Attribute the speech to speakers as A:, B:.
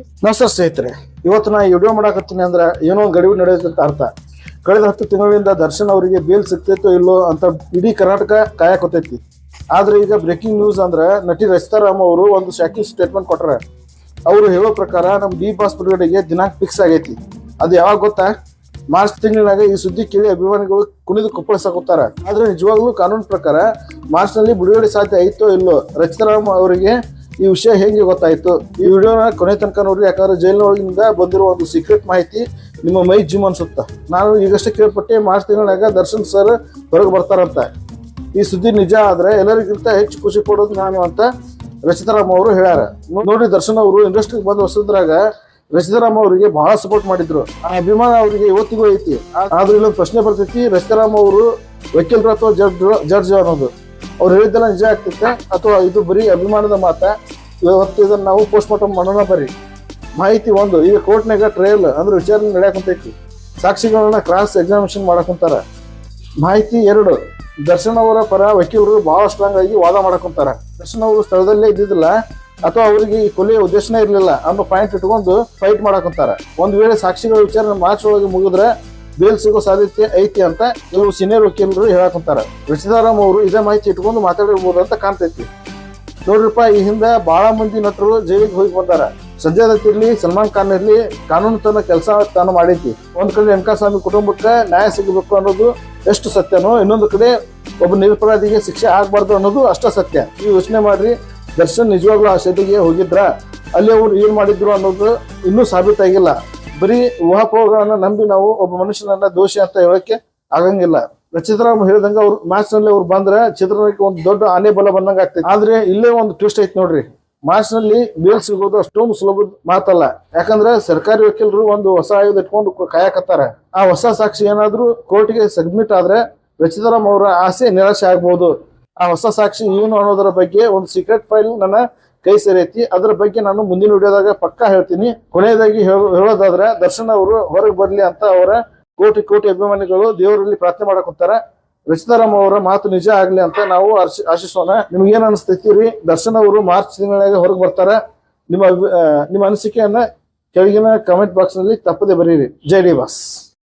A: ನಮಸ್ಕಾರ ಸ್ನೇಹಿತರೆ, ಇವತ್ತು ನಾ ವಿಡಿಯೋ ಮಾಡಾಕತ್ತೀನಿ ಅಂದ್ರೆ ಏನೋ ಒಂದು ಗಡಿವು ನಡೆಯುತ್ತೆ ಅಂತ ಅರ್ಥ. ಕಳೆದ ಹತ್ತು ತಿಂಗಳಿಂದ ದರ್ಶನ್ ಅವರಿಗೆ ಬೇಲ್ ಸಿಗ್ತೈತೋ ಇಲ್ಲೋ ಅಂತ ಇಡೀ ಕರ್ನಾಟಕ ಕಾಯಕೊತೈತಿ ಆದ್ರೆ ಈಗ ಬ್ರೇಕಿಂಗ್ ನ್ಯೂಸ್ ಅಂದ್ರೆ ನಟಿ ರಚಿತಾರಾಮ್ ಅವರು ಒಂದು ಶಾಕಿಂಗ್ ಸ್ಟೇಟ್ಮೆಂಟ್ ಕೊಟ್ಟರೆ ಅವರು ಹೇಳೋ ಪ್ರಕಾರ ನಮ್ಮ ಡಿ ಪಾಸ್ ಬಿಡುಗಡೆಗೆ ದಿನಾಂಕ ಫಿಕ್ಸ್ ಆಗೈತಿ. ಅದು ಯಾವಾಗ ಗೊತ್ತಾ? ಮಾರ್ಚ್ ತಿಂಗಳಿನಾಗ ಈ ಸುದ್ದಿ ಕೇಳಿ ಅಭಿಮಾನಿಗಳು ಕುಣಿದು ಕುಪ್ಪಳಿಸಾಕುತ್ತಾರ ಆದ್ರೆ ನಿಜವಾಗ್ಲೂ ಕಾನೂನು ಪ್ರಕಾರ ಮಾರ್ಚ್ನಲ್ಲಿ ಬಿಡುಗಡೆ ಸಾಧ್ಯ ಐತೋ ಇಲ್ಲೋ ರಚಿತಾರಾಮ್ ಅವರಿಗೆ ಈ ವಿಷಯ ಹೆಂಗೆ ಗೊತ್ತಾಯ್ತು? ಈ ವಿಡಿಯೋನ ಕೊನೆ ತನಕ ನೋಡ್ರಿ, ಯಾಕಂದ್ರೆ ಜೈಲಿನೊಳಗಿಂದ ಬಂದಿರುವ ಬಂದಿರೋ ಒಂದು ಸೀಕ್ರೆಟ್ ಮಾಹಿತಿ ನಿಮ್ಮ ಮೈ ಜಿಮ್ ಅನ್ಸುತ್ತ? ನಾನು ಈಗಷ್ಟೇ ಕೇಳ್ಪಟ್ಟೆ, ಮಾರ್ಚ್ ತಿಂಗಳಾಗ ದರ್ಶನ್ ಸರ್ ಹೊರಗೆ ಬರ್ತಾರಂತ. ಈ ಸುದ್ದಿ ನಿಜ ಆದ್ರೆ ಎಲ್ಲರಿಗಿಂತ ಹೆಚ್ಚು ಖುಷಿ ಪಡೋದು ನಾನು ಅಂತ ರಚಿತಾರಾಮ್ ಅವರು ಹೇಳ್ಯಾರ. ನೋಡಿ ದರ್ಶನ್ ಅವರು ಇಂಡಸ್ಟ್ರಿಗೆ ಬಂದ ಹೊಸದ್ರಾಗ ರಚಿತಾರಾಮ್ ಅವರಿಗೆ ಬಹಳ ಸಪೋರ್ಟ್ ಮಾಡಿದ್ರು. ಆ ಅಭಿಮಾನ ಅವರಿಗೆ ಇವತ್ತಿಗೂ ಐತಿ. ಆದ್ರೆ ಇಲ್ಲೊಂದು ಪ್ರಶ್ನೆ ಬರ್ತೈತಿ, ರಚಿತಾರಾಮ್ ಅವರು ವಕೀಲರು ಅಥವಾ ಜಡ್ಜ್ ಜಡ್ಜ್ ಅನ್ನೋದು? ಅವ್ರು ಹೇಳಿದ್ದೆಲ್ಲ ನಿಜ ಆಗ್ತೈತೆ. ಅಥವಾ ಇದು ಬರೀ ಅಭಿಮಾನದ ಮಾತ. ಇವತ್ತು ಇದನ್ನ ನಾವು ಪೋಸ್ಟ್ ಮಾರ್ಟಮ್ ಮಾಡೋಣ ಬರ್ರಿ. ಮಾಹಿತಿ ಒಂದು. ಈಗ ಕೋರ್ಟ್ನಾಗ ಟ್ರಯಲ್ ಅಂದ್ರೆ ವಿಚಾರಣೆ ನಡೆಯಕ್ ಕುಂತೈತಿ ಸಾಕ್ಷಿಗಳನ್ನ ಕ್ರಾಸ್ ಎಕ್ಸಾಮಿನೇಷನ್ ಮಾಡಕ್ ಕುಂತಾರ ಮಾಹಿತಿ ಎರಡು. ದರ್ಶನ್ ಅವರ ಪರ ವಕೀಲರು ಬಹಳ ಸ್ಟ್ರಾಂಗ್ ಆಗಿ ವಾದ ಮಾಡಕ್ ಕುಂತಾರ ದರ್ಶನ್ ಅವರು ಸ್ಥಳದಲ್ಲೇ ಇದ್ದಿದ್ದಿಲ್ಲ. ಅಥವಾ ಅವರಿಗೆ ಈ ಕೊಲೆಯ ಉದ್ದೇಶನೇ ಇರಲಿಲ್ಲ ಅನ್ನೋ ಪಾಯಿಂಟ್ ಇಟ್ಕೊಂಡು ಫೈಟ್ ಮಾಡಕ್ ಒಂದು ಒಂದ್ ವೇಳೆ ಸಾಕ್ಷಿಗಳ ವಿಚಾರಣೆ ಮಾರ್ಚ್ ಒಳಗೆ ಮುಗಿದ್ರೆ ಬೇಲ್ ಸಿಗೋ ಸಾಧ್ಯತೆ ಐತಿ ಅಂತ ಕೆಲವು ಸೀನಿಯರ್ ವಕೀಲರು ಹೇಳಕ್ ಕುಂತಾರ ರಚಿತಾರಾಮ್ ಅವರು ಇದೇ ಮಾಹಿತಿ ಇಟ್ಕೊಂಡು ಮಾತಾಡಿರ್ಬೋದು ಅಂತ ಕಾಣ್ತೈತಿ. ನೋಡ್ರಿಪ್ಪ, ಈ ಹಿಂದೆ ಬಹಳ ಮಂದಿ ನಟರು ಜೈಲಿಗೆ ಹೋಗಿ ಬಂದಾರ. ಸಂಜಯ್ ದತ್ ಇರ್ಲಿ, ಸಲ್ಮಾನ್ ಖಾನ್ ಇರ್ಲಿ, ಕಾನೂನು ತನ್ನ ಕೆಲಸ ತಾನು ಮಾಡೈತಿ. ಒಂದ್ ಕಡೆ ಸ್ವಾಮಿ ಕುಟುಂಬಕ್ಕೆ ನ್ಯಾಯ ಸಿಗಬೇಕು ಅನ್ನೋದು ಎಷ್ಟು ಸತ್ಯನೋ, ಇನ್ನೊಂದು ಕಡೆ ಒಬ್ಬ ನಿರಪರಾಧಿಗೆ ಶಿಕ್ಷೆ ಆಗ್ಬಾರ್ದು ಅನ್ನೋದು ಅಷ್ಟ ಸತ್ಯ. ಈ ಯೋಚನೆ ಮಾಡ್ರಿ, ದರ್ಶನ್ ನಿಜವಾಗ್ಲೂ ಆ ಶೆಡ್ಡಿಗೆ ಹೋಗಿದ್ರ, ಅಲ್ಲಿ ಅವ್ರು ಏನ್ ಮಾಡಿದ್ರು ಅನ್ನೋದು ಇನ್ನೂ ಸಾಬೀತಾಗಿಲ್ಲ. ಬರೀ ಊಹಾಪೋಹಗಳನ್ನ ನಂಬಿ ನಾವು ಒಬ್ಬ ಮನುಷ್ಯನನ್ನ ದೋಷಿ ಅಂತ ಹೇಳಕ್ಕೆ ಆಗಂಗಿಲ್ಲ. ರಚಿತರಾಮ್ ಹೇಳಿದಂಗ ಅವ್ರು ಮ್ಯಾಚ್ನಲ್ಲಿ ಅವ್ರು ಬಂದ್ರೆ ಚಿತ್ರರಂಗಕ್ಕೆ ಒಂದು ದೊಡ್ಡ ಆನೆ ಬಲ ಬಂದಂಗ ಆಗ್ತೈತಿ. ಆದ್ರೆ ಇಲ್ಲೇ ಒಂದು ಟ್ವಿಸ್ಟ್ ಐತಿ ನೋಡ್ರಿ. ಮ್ಯಾಚ್ನಲ್ಲಿ ಬೇಲ್ ಸಿಗೋದು ಅಷ್ಟೊಂದು ಸುಲಭದ ಮಾತಲ್ಲ. ಯಾಕಂದ್ರೆ ಸರ್ಕಾರಿ ವಕೀಲರು ಒಂದು ಹೊಸ ಆಯುಧ ಇಟ್ಕೊಂಡು ಕಾಯಕತ್ತಾರ. ಆ ಹೊಸ ಸಾಕ್ಷಿ ಏನಾದ್ರೂ ಕೋರ್ಟ್ಗೆ ಸಬ್ಮಿಟ್ ಆದ್ರೆ ರಚಿತಾರಾಮ್ ಅವರ ಆಸೆ ನಿರಾಶೆ ಆಗ್ಬಹುದು ಆ ಹೊಸ ಸಾಕ್ಷಿ ಏನು ಅನ್ನೋದರ ಬಗ್ಗೆ ಒಂದು ಸೀಕ್ರೆಟ್ ಫೈಲ್ ನನ್ನ ಕೈ ಸೇರೈತಿ ಅದ್ರ ಬಗ್ಗೆ ನಾನು ಮುಂದಿನ ವಿಡಿಯೋದಾಗ ಪಕ್ಕಾ ಹೇಳ್ತೀನಿ. ಕೊನೆಯದಾಗಿ ಹೇಳೋ- ಹೇಳೋದಾದ್ರೆ ದರ್ಶನ್ ಅವರು ಹೊರಗೆ ಬರ್ಲಿ ಅಂತ ಅವರ ಕೋಟಿ ಕೋಟಿ ಅಭಿಮಾನಿಗಳು ದೇವರಲ್ಲಿ ಪ್ರಾರ್ಥನೆ ಮಾಡಕುಂತಾರ ರಚಿತಾರಾಮ್ ಅವರ ಮಾತು ನಿಜ ಆಗ್ಲಿ ಅಂತ ನಾವು ಆಶಿ- ಆಶಿಸೋಣ. ನಿಮ್ಗೆ ಏನ್ ಅನಿಸ್ತೈತಿ ರೀ? ದರ್ಶನ್ ಅವರು ಮಾರ್ಚ್ ತಿಂಗಳಾಗ ಹೊರಗೆ ಬರ್ತಾರ. ನಿಮ್ಮ ನಿಮ್ಮ ಅನಿಸಿಕೆಯನ್ನ ಕೆಳಗಿನ ಕಮೆಂಟ್ ಬಾಕ್ಸ್ನಲ್ಲಿ ತಪ್ಪದೆ ಬರೀರಿ. ಜೈ ಡಿ ಬಾಸ್